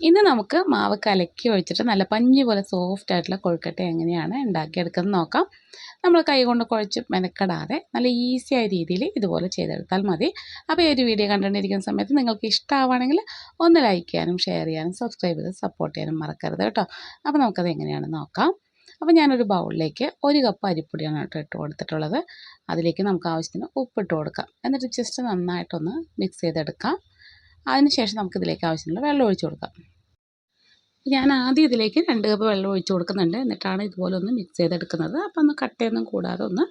ഇന്ന് നമുക്ക് മാവ് കലക്കി ഒഴിച്ചിട്ട് നല്ല പഞ്ഞി പോലെ സോഫ്റ്റ് ആയിട്ടുള്ള കൊഴുക്കട്ട എങ്ങനെയാണ് ഉണ്ടാക്കിയെടുക്കുന്നത് നോക്കാം. നമ്മൾ കൈ കൊണ്ട് കുഴച്ച് മെനക്കെടാതെ നല്ല ഈസി ആയ രീതിയിൽ ഇതുപോലെ ചെയ്തെടുത്താൽ മതി. അപ്പോൾ ഈ ഒരു വീഡിയോ കണ്ടുകൊണ്ടിരിക്കുന്ന സമയത്ത് നിങ്ങൾക്ക് ഇഷ്ടമാവുകയാണെങ്കിൽ ഒന്ന് ലൈക്ക് ചെയ്യാനും ഷെയർ ചെയ്യാനും സബ്സ്ക്രൈബ് ചെയ്ത് സപ്പോർട്ട് ചെയ്യാനും മറക്കരുത് കേട്ടോ. അപ്പോൾ നമുക്കത് എങ്ങനെയാണെന്ന് നോക്കാം. അപ്പോൾ ഞാനൊരു ബൗളിലേക്ക് ഒരു കപ്പ് അരിപ്പൊടിയാണ് കേട്ടോ ഇട്ട് കൊടുത്തിട്ടുള്ളത്. അതിലേക്ക് നമുക്ക് ആവശ്യത്തിന് ഉപ്പിട്ട് കൊടുക്കാം. എന്നിട്ട് ജസ്റ്റ് നന്നായിട്ടൊന്ന് മിക്സ് ചെയ്തെടുക്കാം. അതിനുശേഷം നമുക്കിതിലേക്ക് ആവശ്യമുള്ള വെള്ളം ഒഴിച്ചു കൊടുക്കാം. ഞാൻ ആദ്യം ഇതിലേക്ക് രണ്ട് കപ്പ് വെള്ളം ഒഴിച്ചു കൊടുക്കുന്നുണ്ട്. എന്നിട്ടാണ് ഇതുപോലെ ഒന്ന് മിക്സ് ചെയ്തെടുക്കുന്നത്. അപ്പോൾ ഒന്ന് കട്ടയൊന്നും കൂടാതെ ഒന്ന്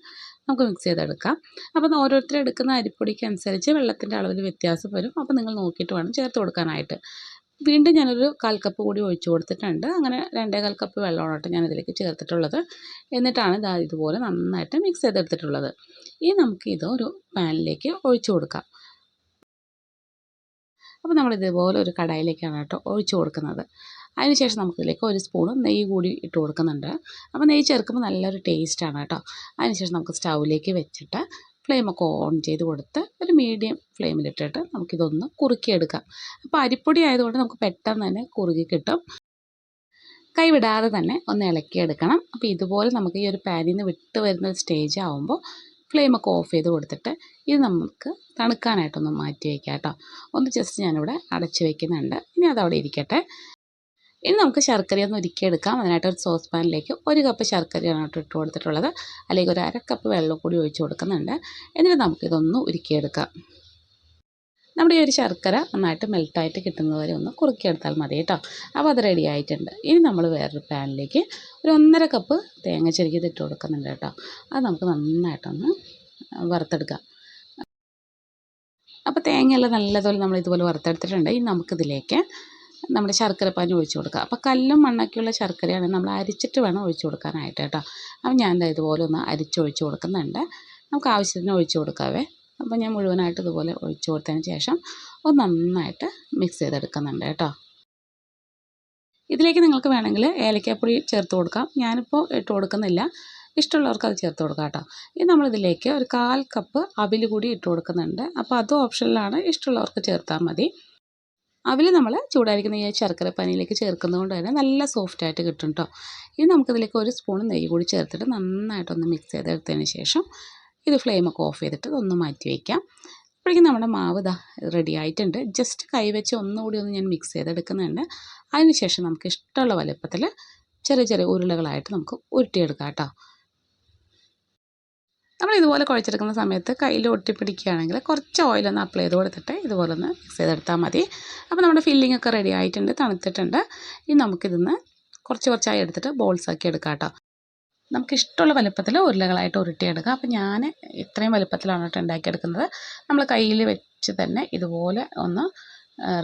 നമുക്ക് മിക്സ് ചെയ്തെടുക്കാം. അപ്പോൾ ഓരോരുത്തർ എടുക്കുന്ന അരിപ്പൊടിക്ക് അനുസരിച്ച് വെള്ളത്തിന്റെ അളവിൽ വ്യത്യാസം വരും. അപ്പോൾ നിങ്ങൾ നോക്കിയിട്ട് വേണം ചേർത്ത് കൊടുക്കാനായിട്ട്. വീണ്ടും ഞാനൊരു കാൽ കപ്പ് കൂടി ഒഴിച്ചു കൊടുത്തിട്ടുണ്ട്. അങ്ങനെ രണ്ടേ കാൽ കപ്പ് വെള്ളമാണ് ഞാൻ ഇതിലേക്ക് ചേർത്തിട്ടുള്ളത്. എന്നിട്ടാണ് ഇതാ ഇതുപോലെ നന്നായിട്ട് മിക്സ് ചെയ്തെടുത്തിട്ടുള്ളത്. ഇനി നമുക്ക് ഒരു പാനിലേക്ക് ഒഴിച്ചു കൊടുക്കാം. അപ്പോൾ നമ്മൾ ഇതുപോലെ ഒരു കടായിലേക്കാണ് കേട്ടോ ഒഴിച്ചു കൊടുക്കുന്നത്. അതിനുശേഷം നമുക്കിതിലേക്ക് ഒരു സ്പൂണ് നെയ്യ് കൂടി ഇട്ട് കൊടുക്കുന്നുണ്ട്. അപ്പോൾ നെയ്യ് ചേർക്കുമ്പോൾ നല്ലൊരു ടേസ്റ്റാണ് കേട്ടോ. അതിനുശേഷം നമുക്ക് സ്റ്റൗവിലേക്ക് വെച്ചിട്ട് ഫ്ലെയിമൊക്കെ ഓൺ ചെയ്ത് കൊടുത്ത് ഒരു മീഡിയം ഫ്ലെയിമിലിട്ടിട്ട് നമുക്കിതൊന്ന് കുറുക്കിയെടുക്കാം. അപ്പോൾ അരിപ്പൊടി ആയതുകൊണ്ട് നമുക്ക് പെട്ടെന്ന് തന്നെ കുറുകി കിട്ടും. കൈവിടാതെ തന്നെ ഒന്ന് ഇളക്കിയെടുക്കണം. അപ്പോൾ ഇതുപോലെ നമുക്ക് ഈ ഒരു പാനിൽ നിന്ന് വിട്ട് വരുന്ന സ്റ്റേജ് ആകുമ്പോൾ ഫ്ലെയിമൊക്കെ ഓഫ് ചെയ്ത് കൊടുത്തിട്ട് ഇത് നമുക്ക് തണുക്കാനായിട്ടൊന്ന് മാറ്റി വയ്ക്കാം കേട്ടോ. ഒന്ന് ജസ്റ്റ് ഞാനിവിടെ അടച്ച് വയ്ക്കുന്നുണ്ട് ഇനി അതവിടെ ഇരിക്കട്ടെ. ഇനി നമുക്ക് ശർക്കരയൊന്ന് ഉരുക്കിയെടുക്കാം. അതിനായിട്ട് ഒരു സോസ് പാനിലേക്ക് ഒരു കപ്പ് ശർക്കരയാണ് ഇട്ട് കൊടുത്തിട്ടുള്ളത്. അല്ലെങ്കിൽ ഒരു അര കപ്പ് വെള്ളം കൂടി ഒഴിച്ച് കൊടുക്കുന്നുണ്ട്. എന്നിട്ട് നമുക്കിതൊന്ന് ഉരുക്കിയെടുക്കാം. നമ്മുടെ ഈ ഒരു ശർക്കര നന്നായിട്ട് മെൽട്ടായിട്ട് കിട്ടുന്നത് വരെ ഒന്ന് കുറുക്കിയെടുത്താൽ മതി കേട്ടോ. അപ്പോൾ അത് റെഡി ആയിട്ടുണ്ട്. ഇനി നമ്മൾ വേറൊരു പാനിലേക്ക് ഒരു ഒന്നര കപ്പ് തേങ്ങ ചെരുക്കിയത് ഇട്ട് കൊടുക്കുന്നുണ്ട് കേട്ടോ. അത് നമുക്ക് നന്നായിട്ടൊന്ന് വറുത്തെടുക്കാം. അപ്പോൾ തേങ്ങയെല്ലാം നല്ലതുപോലെ നമ്മൾ ഇതുപോലെ വറുത്തെടുത്തിട്ടുണ്ട്. ഇനി നമുക്കിതിലേക്ക് നമ്മുടെ ശർക്കരപ്പാനി ഒഴിച്ചു കൊടുക്കുക അപ്പോൾ കല്ലും മണ്ണൊക്കെയുള്ള ശർക്കരയാണ് നമ്മൾ അരിച്ചിട്ട് വേണം ഒഴിച്ചു കൊടുക്കാനായിട്ട് കേട്ടോ. അപ്പോൾ ഞാൻ ഇതുപോലെ ഒന്ന് അരിച്ചൊഴിച്ച് കൊടുക്കുന്നുണ്ട്. നമുക്ക് ആവശ്യത്തിന് ഒഴിച്ചു കൊടുക്കാവേ. അപ്പോൾ ഞാൻ മുഴുവനായിട്ട് ഇതുപോലെ ഒഴിച്ചു കൊടുത്തതിന് ശേഷം ഒന്ന് നന്നായിട്ട് മിക്സ് ചെയ്തെടുക്കുന്നുണ്ട് കേട്ടോ. ഇതിലേക്ക് നിങ്ങൾക്ക് വേണമെങ്കിൽ ഏലക്കാപ്പൊടി ചേർത്ത് കൊടുക്കാം. ഞാനിപ്പോൾ ഇട്ട് കൊടുക്കുന്നില്ല. ഇഷ്ടമുള്ളവർക്ക് അത് ചേർത്ത് കൊടുക്കാം കേട്ടോ. ഇനി നമ്മളിതിലേക്ക് ഒരു കാൽ കപ്പ് അവിൽ കൂടി ഇട്ട് കൊടുക്കുന്നുണ്ട്. അപ്പോൾ അതും ഓപ്ഷനിലാണ്. ഇഷ്ടമുള്ളവർക്ക് ചേർത്താൽ മതി. അവിൽ നമ്മൾ ചൂടായിരിക്കുന്ന ഈ ശർക്കര പനിയിലേക്ക് ചേർക്കുന്നത് കൊണ്ട് തന്നെ നല്ല സോഫ്റ്റായിട്ട് കിട്ടും കേട്ടോ. ഇനി നമുക്കിതിലേക്ക് ഒരു സ്പൂൺ നെയ്യ് കൂടി ചേർത്തിട്ട് നന്നായിട്ടൊന്ന് മിക്സ് ചെയ്തെടുത്തതിന് ശേഷം ഇത് ഫ്ലെയിമൊക്കെ ഓഫ് ചെയ്തിട്ട് ഇതൊന്ന് മാറ്റി വയ്ക്കാം അപ്പോഴേക്കും നമ്മുടെ മാവ് ഇതാ റെഡി ആയിട്ടുണ്ട്. ജസ്റ്റ് കൈ വെച്ച് ഒന്നുകൂടി ഒന്ന് ഞാൻ മിക്സ് ചെയ്തെടുക്കുന്നുണ്ട്. അതിനുശേഷം നമുക്ക് ഇഷ്ടമുള്ള വലുപ്പത്തിൽ ചെറിയ ചെറിയ ഉരുളകളായിട്ട് നമുക്ക് ഉരുട്ടിയെടുക്കാം കേട്ടോ. നമ്മൾ ഇതുപോലെ കുഴച്ചെടുക്കുന്ന സമയത്ത് കയ്യിൽ ഒട്ടിപ്പിടിക്കുകയാണെങ്കിൽ കുറച്ച് ഓയിലൊന്ന് അപ്ലൈ ചെയ്ത് കൊടുത്തിട്ട് ഇതുപോലെ ഒന്ന് മിക്സ് ചെയ്തെടുത്താൽ മതി. അപ്പോൾ നമ്മുടെ ഫില്ലിംഗ് ഒക്കെ റെഡി ആയിട്ടുണ്ട് തണുത്തിട്ടുണ്ട്. ഇനി നമുക്കിതൊന്ന് കുറച്ച് കുറച്ചായി എടുത്തിട്ട് ബോൾസ് ആക്കി എടുക്കാം കേട്ടോ. നമുക്ക് ഇഷ്ടമുള്ള വലുപ്പത്തിൽ ഉരുളകളായിട്ട് ഉരുട്ടിയെടുക്കാം. അപ്പോൾ ഞാൻ ഇത്രയും വലുപ്പത്തിലാണ് കേട്ടോ ഉണ്ടാക്കിയെടുക്കുന്നത്. നമ്മൾ കയ്യിൽ വെച്ച് തന്നെ ഇതുപോലെ ഒന്ന്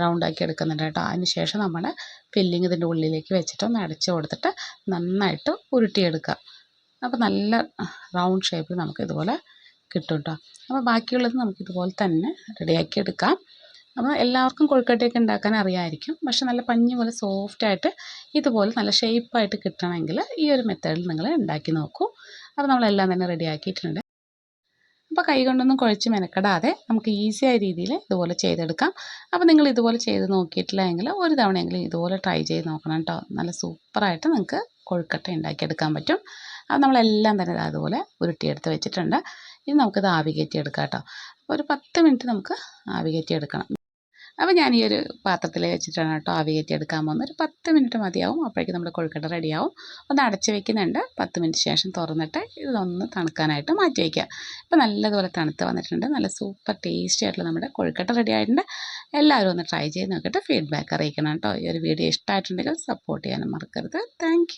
റൗണ്ടാക്കി എടുക്കുന്നുണ്ട് കേട്ടോ. അതിന് ശേഷം നമ്മുടെ ഫില്ലിങ് ഇതിന്റെ ഉള്ളിലേക്ക് വെച്ചിട്ട് ഒന്ന് അടച്ച് കൊടുത്തിട്ട് നന്നായിട്ട് ഉരുട്ടിയെടുക്കുക. അപ്പോൾ നല്ല റൗണ്ട് ഷേപ്പിൽ നമുക്ക് ഇതുപോലെ കിട്ടും കേട്ടോ. അപ്പോൾ ബാക്കിയുള്ളത് നമുക്ക് ഇതുപോലെ തന്നെ റെഡിയാക്കി എടുക്കാം. അപ്പോൾ എല്ലാവർക്കും കൊഴുക്കട്ടയൊക്കെ ഉണ്ടാക്കാൻ അറിയാമായിരിക്കും പക്ഷെ നല്ല പഞ്ഞി പോലെ സോഫ്റ്റായിട്ട് ഇതുപോലെ നല്ല ഷേപ്പായിട്ട് കിട്ടണമെങ്കിൽ ഈ ഒരു മെത്തേഡിൽ നിങ്ങൾ ഉണ്ടാക്കി നോക്കൂ. അപ്പോൾ നമ്മളെല്ലാം തന്നെ റെഡിയാക്കിയിട്ടുണ്ട് അപ്പോൾ കൈ കൊണ്ടൊന്നും കുഴച്ച് മെനക്കെടാതെ നമുക്ക് ഈസിയായ രീതിയിൽ ഇതുപോലെ ചെയ്തെടുക്കാം. അപ്പോൾ നിങ്ങൾ ഇതുപോലെ ചെയ്ത് നോക്കിയിട്ടില്ല എങ്കിൽ ഒരു തവണയെങ്കിലും ഇതുപോലെ ട്രൈ ചെയ്ത് നോക്കണം കേട്ടോ നല്ല സൂപ്പറായിട്ട് നിങ്ങൾക്ക് കൊഴുക്കട്ട ഉണ്ടാക്കിയെടുക്കാൻ പറ്റും. അത് നമ്മളെല്ലാം തന്നെ അതുപോലെ ഉരുട്ടിയെടുത്ത് വെച്ചിട്ടുണ്ട്. ഇനി നമുക്കിത് ആവി കയറ്റി എടുക്കാം കേട്ടോ ഒരു പത്ത് മിനിറ്റ് നമുക്ക് ആവി കയറ്റി എടുക്കണം അപ്പോൾ ഞാൻ ഈ ഒരു പാത്രത്തിൽ വെച്ചിട്ടാണ് കേട്ടോ ആവി കയറ്റി എടുക്കാൻ പോകുന്നത്. ഒരു പത്ത് മിനിറ്റ് മതിയാവും. അപ്പോഴേക്കും നമ്മുടെ കൊഴുക്കട്ട റെഡിയാവും. ഒന്ന് അടച്ച് വെക്കുന്നുണ്ട്. പത്ത് മിനിറ്റ് ശേഷം തുറന്നിട്ട് ഇതൊന്ന് തണുക്കാനായിട്ട് മാറ്റി വയ്ക്കുക ഇപ്പോൾ നല്ലതുപോലെ തണുത്ത് വന്നിട്ടുണ്ട്. നല്ല സൂപ്പർ ടേസ്റ്റി ആയിട്ടുള്ള നമ്മുടെ കൊഴുക്കട്ട റെഡി ആയിട്ടുണ്ട്. എല്ലാവരും ഒന്ന് ട്രൈ ചെയ്ത് നോക്കിയിട്ട് ഫീഡ്ബാക്ക് അറിയിക്കണം കേട്ടോ. ഈ ഒരു വീഡിയോ ഇഷ്ടമായിട്ടുണ്ടെങ്കിൽ സപ്പോർട്ട് ചെയ്യാനും മറക്കരുത്. താങ്ക്